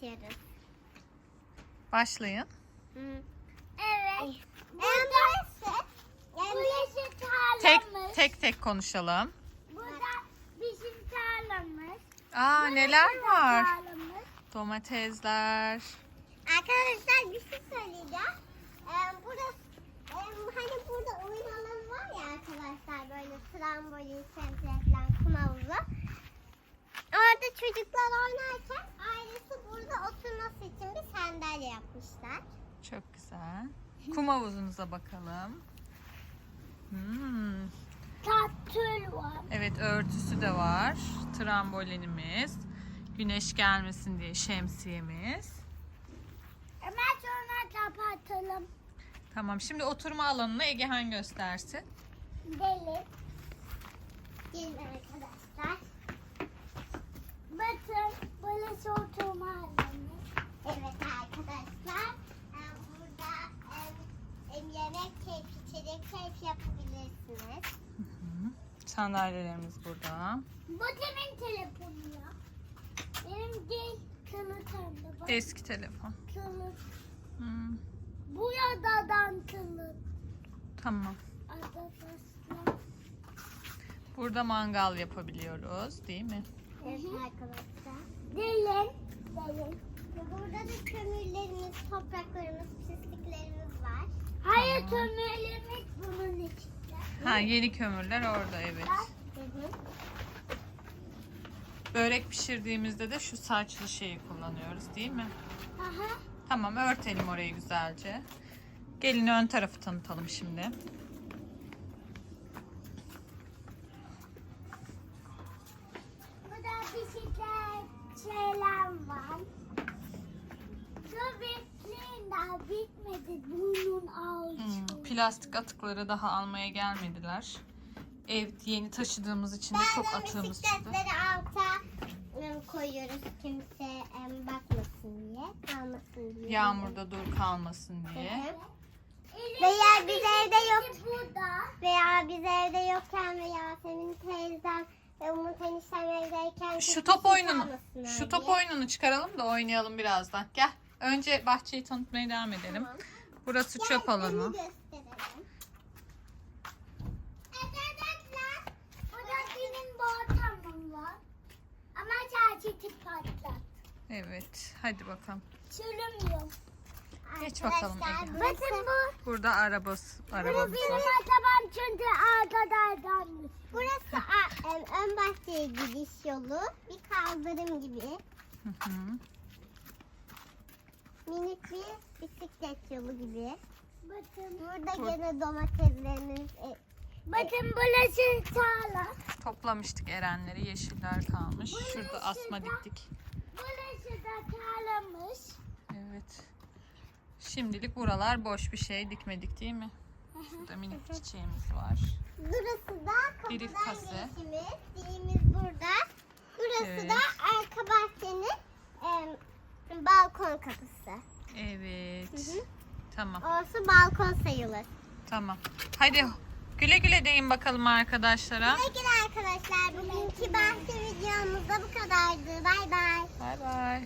çekiyoruz. Başlayın. Evet. Burası. Burası Tek tarlamız. tek tek konuşalım. Burada bizim tarlamız. Aa neler var? Tarlamız. Domatesler. Arkadaşlar bir şey söyleyeceğim. Ee, burası e, hani burada oyun alanı var ya arkadaşlar böyle trambolin, şemsiye falan kum havuzu. Orada çocuklar oynarken ailesi yapmışlar. Çok güzel. Kum havuzunuza bakalım. Hmm. Tatül var. Evet örtüsü de var. Trambolinimiz. Güneş gelmesin diye şemsiyemiz. Hemen sonra kapatalım. Tamam şimdi oturma alanını Egehan göstersin. Deli. Gelin arkadaşlar. Bakın burası oturma alanı. Evet arkadaşlar. e, Burada e, e, yemek keyif, içecek keyif yapabilirsiniz. Sandalyelerimiz burada. Bu kimin telefonu ya? Benim değil kılıçımda. Bak Eski telefon. kılıç. Hmm, Bu ya dadan kılıç. Tamam. Arkadaşlar. Burada mangal yapabiliyoruz değil mi? Evet arkadaşlar. Delin. Delin. Burada da kömürlerimiz, topraklarımız, pisliklerimiz var. Hayır Tamam. kömürlerimiz bunun içinde. Ha yeni kömürler orada evet. Hı hı. Börek pişirdiğimizde de şu saçlı şeyi kullanıyoruz değil mi? Aha. Tamam örtelim orayı güzelce. Gelin ön tarafı tanıtalım şimdi. Burada bisiklet şeyler var. Daha bitmedi bunun Hmm, ağacı. Plastik atıkları daha almaya gelmediler. Ev yeni taşıdığımız için de çok atığımız çıktı. bisikletleri alta ım, koyuyoruz kimse bakmasın diye, kalmasın diye. Yağmurda dur kalmasın diye. Veya biz evde yok. Veya biz evde yokken veya Yasemin teyzem ve Umut eniştem evdeyken Şu top oyununu, şu top diye. oyununu çıkaralım da oynayalım birazdan. Gel. Önce bahçeyi tanıtmaya devam edelim. Tamam. Burası Gel, çöp alanı. gösterelim. Arkadaşlar burada benim bortamım var. Ama çarçıtı patlat. Evet. Hadi bakalım. Sürünmüyor. Geç bakalım Ege. Bakın bu. Burada arabası, Burası arabamız benim var. arabam çünkü arkadan Burası a- em, ön bahçeye gidiş yolu. Bir kaldırım gibi. Hı hı. Minik bir bisiklet yolu gibi. Bakın. Burada Bur- gene domateslerimiz. e, Bakın burası tarla. Toplamıştık erenleri. Yeşiller kalmış. Şurada asma diktik. Burası da tarlamış. Evet. Şimdilik buralar boş bir şey dikmedik değil mi? Şurada minik çiçeğimiz var. Burası da kapıdan kası. girişimiz. Dilimiz burada. Burası Evet. da arka bahçenin em, balkon kapısı. Evet. Hı hı. Tamam. Orası balkon sayılır. Tamam. Hadi güle güle deyin bakalım arkadaşlara. Peki arkadaşlar bugünkü bahçe videomuz da bu kadardı. Bay bay. Bay bay.